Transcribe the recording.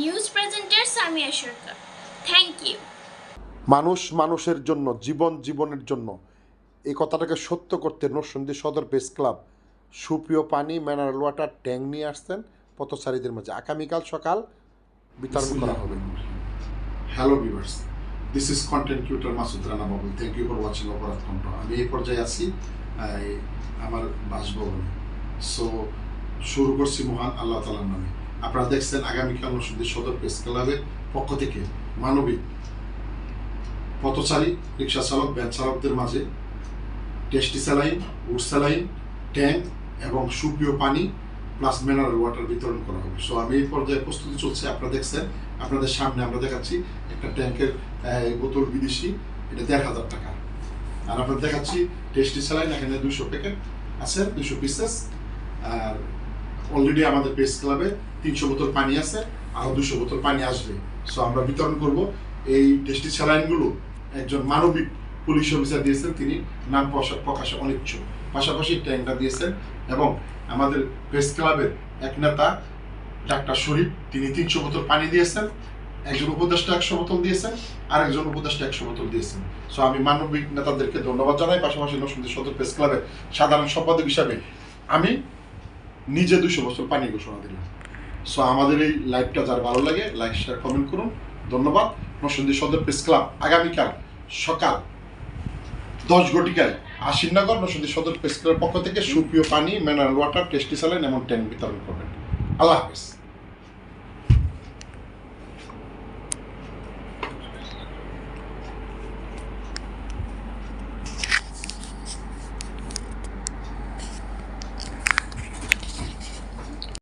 News presenter Samia Sarkar. Thank you মানুষ মানুষের জন্য জীবন জীবনের জন্য এই কথাটাকে সত্য করতে নরসিংদী সদর প্রেস ক্লাব সুপ্রিয় পানি মিনারেল ওয়াটার ট্যাঙ্ক নিয়ে আসছেন পথচারীদের মাঝে। আগামীকাল সকাল বিতরণ করা হবে। Hello viewers this is content creator Masud Rana Babul thank you for watching অপরাধ কণ্ঠ আমি এই পর্যায়ে আছি আমার বাসভবনে। সো শুরু করছি মহান আল্লাহ তালার নামে। আপনারা দেখছেন আগামীকাল নরসিংদী সদর প্রেস ক্লাবের পক্ষ থেকে মানবিক পথচারী রিক্সা চালক, ভ্যান চালকদের মাঝে টেস্টি স্যালাইন, উড স্যালাইন, ট্যাঙ্ক এবং সুপ্রিয় পানি প্লাস মিনারেল ওয়াটার বিতরণ করা হবে। সো আমি এই পর্যায়ে প্রস্তুতি চলছে, আপনারা দেখছেন, আপনাদের সামনে আমরা দেখাচ্ছি একটা ট্যাঙ্কের বোতল বিদেশি, এটা দেড় হাজার টাকা। আর আমরা দেখাচ্ছি টেস্টি স্যালাইন, এখানে দুশো প্যাকেট আছে, দুশো পিসেস আর অলরেডি আমাদের প্রেস ক্লাবে তিনশো বোতল পানি আছে আরও দুশো বোতল পানি আসবে। সো আমরা বিতরণ করব। এই টেস্টি স্যালাইনগুলো একজন মানবিক পুলিশ অফিসার দিয়েছেন, তিনি নাম প্রকাশ- অনিচ্ছুক। পাশাপাশি ট্যাঙ্কটা দিয়েছেন এবং আমাদের প্রেস ক্লাবের এক নেতা, ডাক্তার শরীফ, তিনি তিনশো বোতল পানি দিয়েছেন, একজন উপদেষ্টা একশো বোতল দিয়েছেন আর একজন উপদেষ্টা একশো বোতল দিয়েছেন। সো আমি মানবিক নেতাদেরকে ধন্যবাদ জানাই, পাশাপাশি নরসিংদী সদর প্রেস ক্লাবের সাধারণ সম্পাদক হিসাবে আমি নিজে দুশো বছর পানি ঘোষণা দিলাম সো আমাদের এই লাইভটা যার ভালো লাগে লাইক শেয়ার কমেন্ট করুন। ধন্যবাদ। নসন্দী সদর প্রেস ক্লাব আগামীকাল সকাল দশ ঘটিকায় আশিনগর নসন্দী সদর প্রেস ক্লাবের পক্ষ থেকে সুপ্রিয় পানি মিনারেল ওয়াটার টেস্টি স্যালাইন এবং ট্যাঙ্ক বিতরণ করবেন। আল্লাহ হাফিজ।